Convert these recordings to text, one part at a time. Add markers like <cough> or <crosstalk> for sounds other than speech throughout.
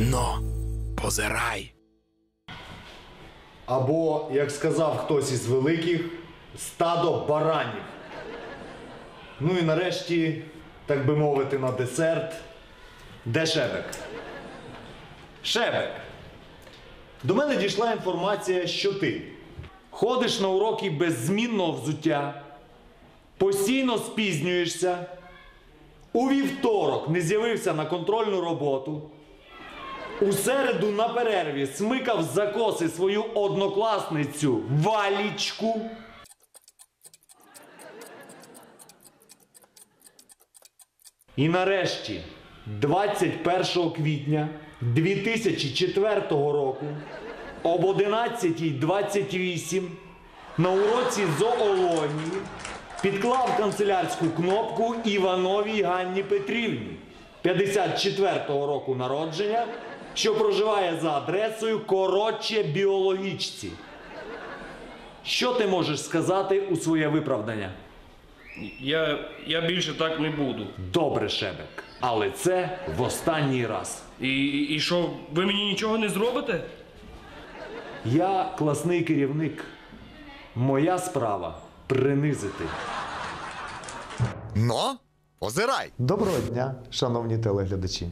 Но, позирай. Або, як сказав хтось із великих, стадо баранів. Ну і нарешті, так би мовити, на десерт. Де Шебек? Шебек. До мене дійшла інформація, що ти ходиш на уроки без змінного взуття, постійно спізнюєшся, у вівторок не з'явився на контрольну роботу. У середу на перерві смикав за коси свою однокласницю Валічку. І нарешті, 21 квітня 2004 року об 11.28 на уроці зоології підклав канцелярську кнопку Івановій Ганні Петрівні 54-го року народження, що проживає за адресою коротше біологічці. Що ти можеш сказати у своє виправдання? Я, я більше так не буду. Добре, Шебек, але це в останній раз. І, і що, ви мені нічого не зробите? Я класний керівник. Моя справа принизити. Но, позирай. Доброго дня, шановні телеглядачі.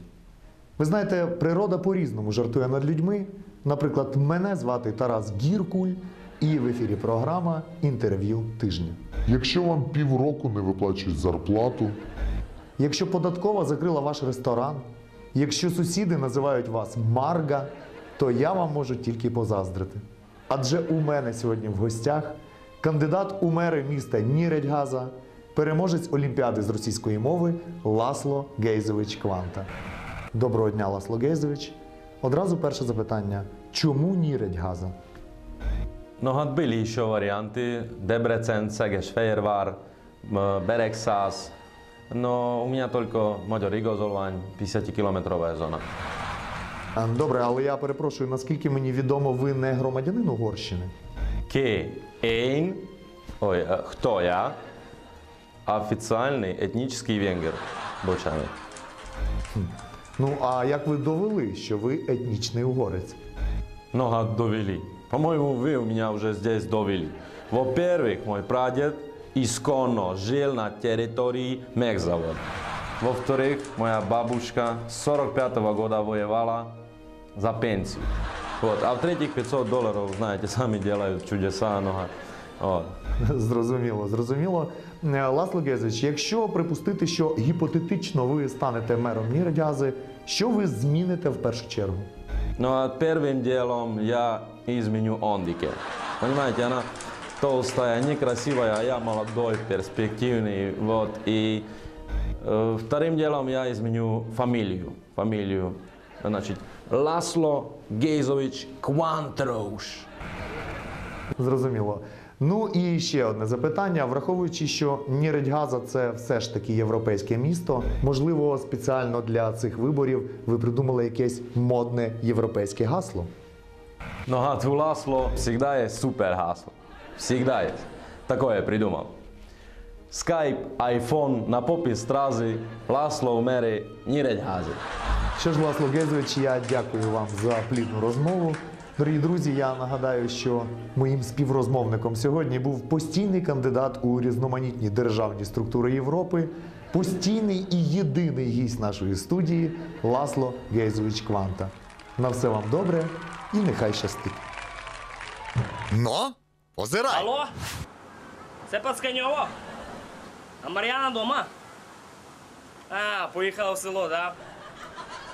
Ви знаєте, природа по-різному жартує над людьми. Наприклад, мене звати Тарас Гіркуль, і в ефірі програма Інтерв'ю тижня. Якщо вам півроку не виплачують зарплату, Якщо податкова закрила ваш ресторан, якщо сусіди називають вас Марга, то я вам можу тільки позаздрити. Адже у мене сьогодні в гостях кандидат у мери міста Ніредьгаза, переможець Олімпіади з російської мови Ласло Гейзович Кванта. Доброго дня, Ласло Гейзович. Одразу перше запитання: чому Ніредьгаза? No hát byly еще варианты. Debrecen, Szeged-Fehérvár, m, Beregszász. No u меня только Magyar Igazolvány, 50-кілометрова зона. А, Добре, але я перепрошую, наскільки мені відомо, ви не громадянин Угорщини. Ки én, ой, е, хто я? Офіціальний етнічний венгер. Бочаний. Ну а як ви довели, що ви етнічний угорець? Много довели. По-моему, вы у меня уже здесь довели. Во-первых, мой прадед исконно жил на территории Мехзавода. Во-вторых, моя бабушка с 45 года воевала за пенсию. Вот. А в-третьих, 500 долларов, знаете, сами <laughs> делают чудеса. Много. Вот. <laughs> Зрозуміло, зрозуміло. Е, Ласло Гезович, якщо припустити, що гіпотетично ви станете мером Ніродязи, що ви зміните в першу чергу? Ну а первым делом я изменю Ондике. Понимаете, она толстая, некрасивая, а я молодой, перспективный. Вот. И э, вторым делом я изменю фамилию. Фамилию. Значит, Ласло Гейзович Квантроуш. Зрозуміло. Ну і ще одне запитання. Враховуючи, що Ніридьгаза це все ж таки європейське місто, можливо, спеціально для цих виборів ви придумали якесь модне європейське гасло. Но а Ласло всегда есть супер гасло. Всегда есть. Такое я придумал. Skype, iPhone, на попі стрази, Ласло у мери Ніредгази. Що ж, Ласло Гезович, я дякую вам за плідну розмову. Дорогі друзі, я нагадаю, що моїм співрозмовником сьогодні був постійний кандидат у різноманітні державні структури Європи, постійний і єдиний гість нашої студії Ласло Гейзович Кванта. На все вам добре і нехай щастить. Но, позирай. Алло? Це Пацканьово? А Мар'яна дома? А, поїхала в село, да?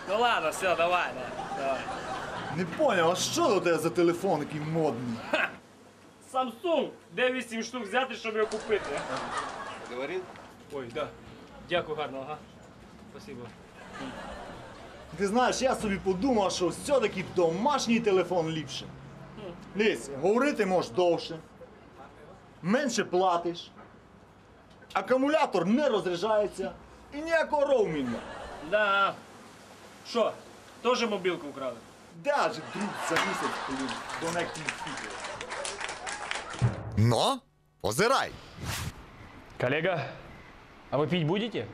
Ну ладно, все, давай, да, давай. Не поняв, а що у тебе за телефон який модний? Samsung, де 8 штук взяти, щоб його купити? Говорит? Ой, да. Дякую гарно, ага. Спасибо. Ти знаєш, я собі подумав, що все-таки домашній телефон ліпше. Лізь, говорити можеш довше, менше платиш, акумулятор не розряджається і ніякого роумінгу. Да. Що, теж мобілку вкрали? Даже друг за місяць Connecting Speaker. Но, позирай. Коллега, а вы пить будете?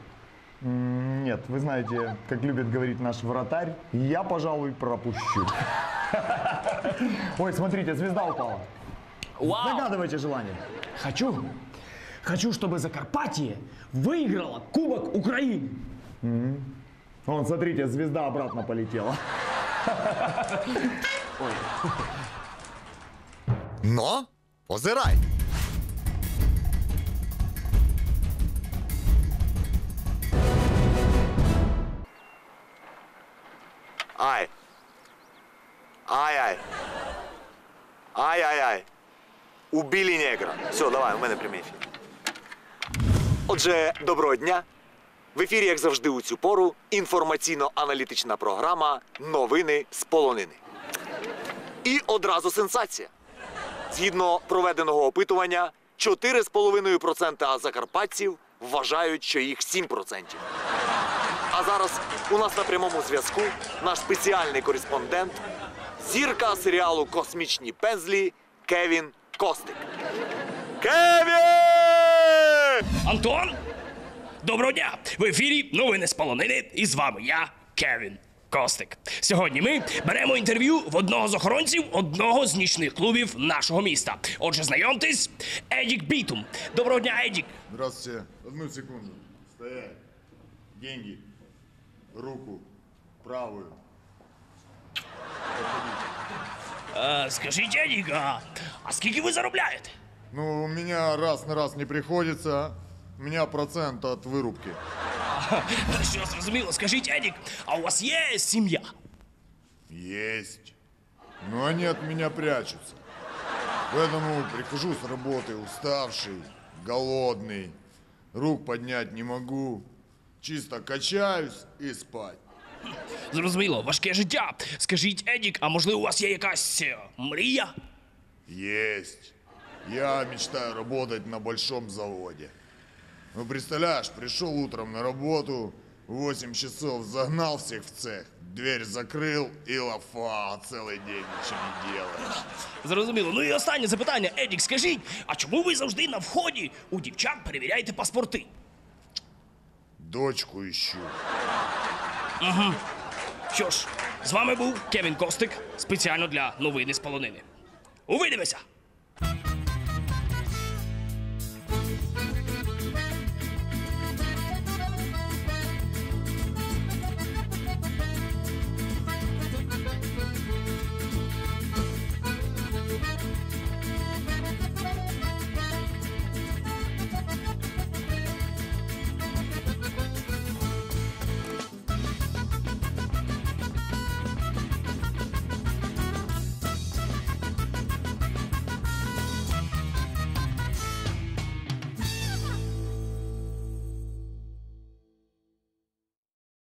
Нет, вы знаете, как любит говорить наш вратарь, я, пожалуй, пропущу. Ой, смотрите, звезда упала. Загадывайте желание. Хочу, хочу, чтобы Закарпатье выиграло Кубок Украины. Вон, смотрите, звезда обратно полетела. Но позирай. Ай. Ай-ай. Ай-ай-ай. Убили негра. Все, давай, у мене ефір. Отже, доброго дня. В ефірі, як завжди, у цю пору інформаційно-аналітична програма Новини з полонини. І одразу сенсація. Згідно проведеного опитування, 4,5% закарпатців вважають, що їх 7%. А зараз у нас на прямому зв'язку наш спеціальний кореспондент, зірка серіалу Космічні пензлі Кевін Костик. Кевін! Антон! Доброго дня! В ефірі новини з полонини і з вами я, Кевін Костик. Сьогодні ми беремо інтерв'ю в одного з охоронців одного з нічних клубів нашого міста. Отже, знайомтесь, Едік Бітум. Доброго дня, Едік. Здравствуйте. Одну секунду. Стоять. Деньги. Руку. Правую. Е, скажіть, Едік, а, а скільки ви заробляєте? Ну, у меня раз на раз не приходится. У меня процент от вырубки. <laughs> Що зрозуміло, скажіть, Едік, а у вас є сім'я? Есть. Но они от меня прячутся. Поэтому прихожу с работы уставший, голодный. Рук поднять не могу. Чисто качаюсь и спать. <laughs> Зрозуміло, важке життя. Скажіть, Едік, а можливо у вас є якась е, мрія? Есть. Я мечтаю работать на большом заводе. Ну, представляешь, пришел утром на работу, 8 часов загнал всех в цех, дверь закрыл и лафа, целый день ничего не делаешь. Зрозуміло. Ну і останнє запитання. Едік, скажіть, а чому ви завжди на вході у дівчат перевіряєте паспорти? Дочку ищу. Що ж, з вами був Кевін Костик спеціально для новини з полонини. Увидимося!